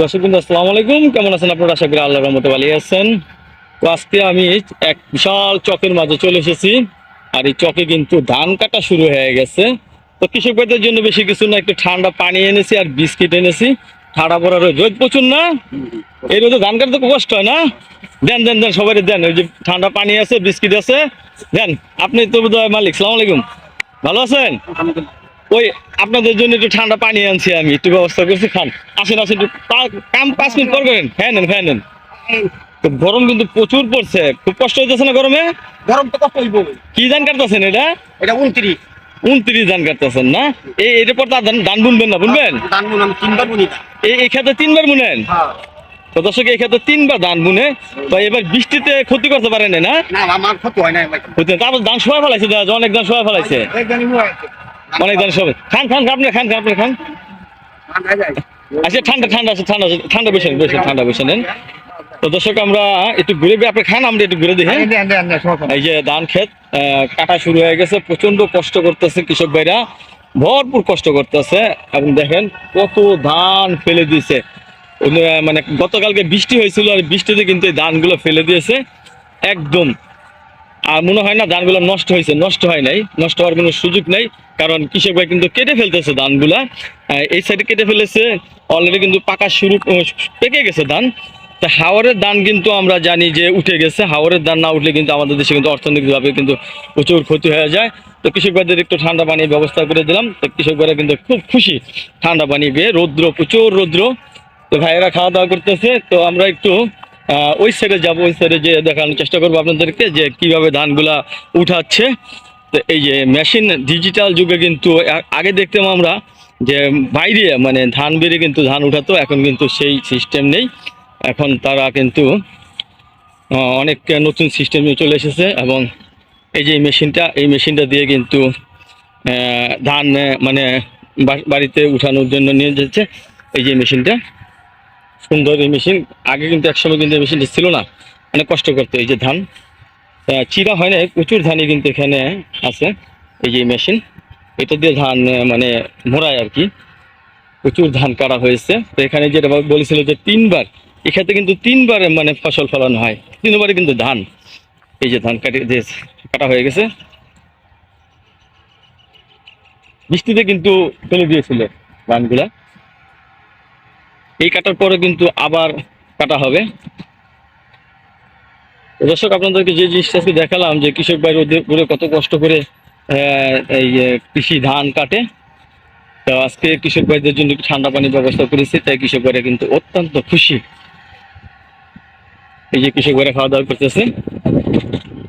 দর্শক বিন্দু আসসালামু আলাইকুম। কেমন আছেন আপনারা? আশা করি আল্লাহর রহমতে ভালো আছেন। তো আজকে আমি এক বিশাল চকের মাঝে চলে এসেছি। আর এই চকে কিন্তু ধান কাটা শুরু হয়ে গেছে। তো কৃষক ভাইদের জন্য বেশি কিছু না, একটু ঠান্ডা পানি এনেছি আর বিস্কিট এনেছি। ঠান্ডা পড়া রোদ। রোদ প্রচুর না? এই রোদে ধান কাটতে খুব কষ্ট হয় না? দেন দেন দেন সবাই দেন। ওই যে ঠান্ডা পানি আছে, বিস্কিট আছে। দেন, আপনি তো বোধহয় মালিক। সালাম আলাইকুম। ভালো আছেন? ওই আপনাদের জন্য একটু ঠান্ডা পানি আনছি আমি একটু ব্যবস্থা করছি খান। আসেন আসেন একটু কাম পাঁচ মিনিট পর করেন ফ্যান নেন ফ্যান নেন। তো গরম কিন্তু প্রচুর পড়ছে খুব কষ্ট হইতেছে না গরমে? গরম তো কষ্ট হইব। কি ধান কাটতেছেন এটা? এটা উনত্রিশ। উনত্রিশ ধান কাটতেছেন না? এই এটার পর তার ধান- ধান বুনবেন না বুনবেন? ধান বুন আমি তিনবার বুনি এই এই ক্ষেত্রে তিনবার বুনেন? হ্যাঁ। তো দর্শক এই ক্ষেত্রে তিনবার ধান বুনে বা এবার বৃষ্টিতে ক্ষতি করতে পারেন না? না আমার ক্ষতি হয় না ক্ষতি তারপর ধান সবাই ফেলাইছে অনেক ধান সবাই ফেলাইছে। হয় অনেক ধান সবাই। খান খান আপনি খান খান আপনি খান। আচ্ছা ঠান্ডা ঠান্ডা আছে ঠান্ডা আছে, ঠান্ডা নেন, বসে ঠান্ডা বসে নেন। তো দর্শক আমরা একটু ঘুরে আপনি খান আমরা একটু ঘুরে দেখি হ্যাঁ? দেন দেন দেন। এই যে ধান ক্ষেত কাটা শুরু হয়ে গেছে প্রচণ্ড কষ্ট করতেছে কৃষক ভাইরা। ভরপুর কষ্ট করতেছে। এবং দেখেন কত ধান ফেলে দিয়েছে। মানে গতকালকে বৃষ্টি হয়েছিল আর বৃষ্টিতে কিন্তু এই ধানগুলো ফেলে দিয়েছে। একদম আর মনে হয় না ধানগুলো নষ্ট হয়েছে, নষ্ট হয় নাই, নষ্ট হওয়ার কোনো সুযোগ নেই, কারণ কৃষক ভাই কিন্তু কেটে ফেলতেছে ধানগুলা। এই সাইডে কেটে ফেলেছে অলরেডি কিন্তু পাকা শুরু পেকে গেছে ধান। তা হাওরের ধান কিন্তু আমরা জানি যে উঠে গেছে, হাওরের ধান না উঠলে কিন্তু আমাদের দেশে কিন্তু অর্থনৈতিকভাবে কিন্তু প্রচুর ক্ষতি হয়ে যায়। তো কৃষক ভাইদের একটু ঠান্ডা পানির ব্যবস্থা করে দিলাম, তো কৃষক ভাইরা কিন্তু খুব খুশি ঠান্ডা পানি পেয়ে, রৌদ্র, প্রচুর রৌদ্র। তো ভাইয়েরা খাওয়া দাওয়া করতেছে, তো আমরা একটু ওই সাইডে যাব, ওই সাইডে যে দেখানোর চেষ্টা করব আপনাদেরকে যে কীভাবে ধানগুলা উঠাচ্ছে। তো এই যে মেশিন ডিজিটাল যুগে কিন্তু আগে দেখতাম আমরা যে বাইরে মানে ধান বেড়ে কিন্তু ধান উঠাতো, এখন কিন্তু সেই সিস্টেম নেই। এখন তারা কিন্তু অনেক নতুন সিস্টেম চলে এসেছে এবং এই যে মেশিনটা এই মেশিনটা দিয়ে কিন্তু ধান মানে বাড়িতে উঠানোর জন্য নিয়ে যাচ্ছে। এই যে মেশিনটা সুন্দর এই মেশিন। আগে কিন্তু একসময় কিন্তু এই মেশিনটা ছিল না। অনেক কষ্ট করতো এই যে ধান। চিরা হয় না প্রচুর ধানই কিন্তু এখানে আছে এই যে মেশিন। এটা দিয়ে ধান মানে মোড়ায় আর কি। প্রচুর ধান কাটা হয়েছে। তো এখানে যেটা বলেছিল যে তিনবার, এক্ষেত্রে কিন্তু তিনবার মানে ফসল ফলানো হয়। তিনবারে কিন্তু ধান, এই যে ধান কাটিয়ে দিয়ে কাটা হয়ে গেছে। বৃষ্টিতে কিন্তু ফেলে দিয়েছিল ধানগুলা। এই কাটার পরে কিন্তু আবার কাটা হবে। দর্শক, আপনাদেরকে যে জিনিসটা দেখালাম, যে কৃষক ভাই রোদে কত কষ্ট করে এই কৃষি ধান কাটে, তো আজকে কৃষক ভাইদের জন্য ঠান্ডা পানির ব্যবস্থা করেছি, তাই কৃষক ভাইরা কিন্তু অত্যন্ত খুশি। এই যে কৃষক ভাইরা খাওয়া দাওয়া করতেছে।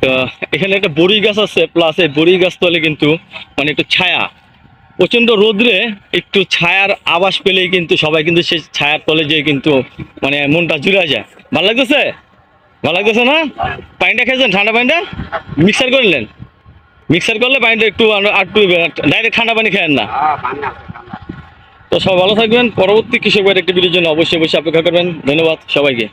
তো এখানে একটা বড়ি গাছ আছে প্লাস এই বড়ি গাছ তলে কিন্তু মানে একটু ছায়া। প্রচণ্ড রোদ্রে একটু ছায়ার আবাস পেলেই কিন্তু সবাই কিন্তু সেই ছায়ার তলে যেয়ে কিন্তু মানে মনটা জুড়ে যায়। ভালো লাগতেছে? ভালো লাগতেছে না? পানিটা খেয়েছেন? ঠান্ডা পানিটা? মিক্সার করলেন মিক্সার করলে পানিটা একটু একটু ডাইরেক্ট ঠান্ডা পানি খেয়েন না। তো সবাই ভালো থাকবেন। পরবর্তী কৃষক ভাইয়ের একটি ভিডিওর জন্য অবশ্যই অবশ্যই অপেক্ষা করবেন। ধন্যবাদ সবাইকে।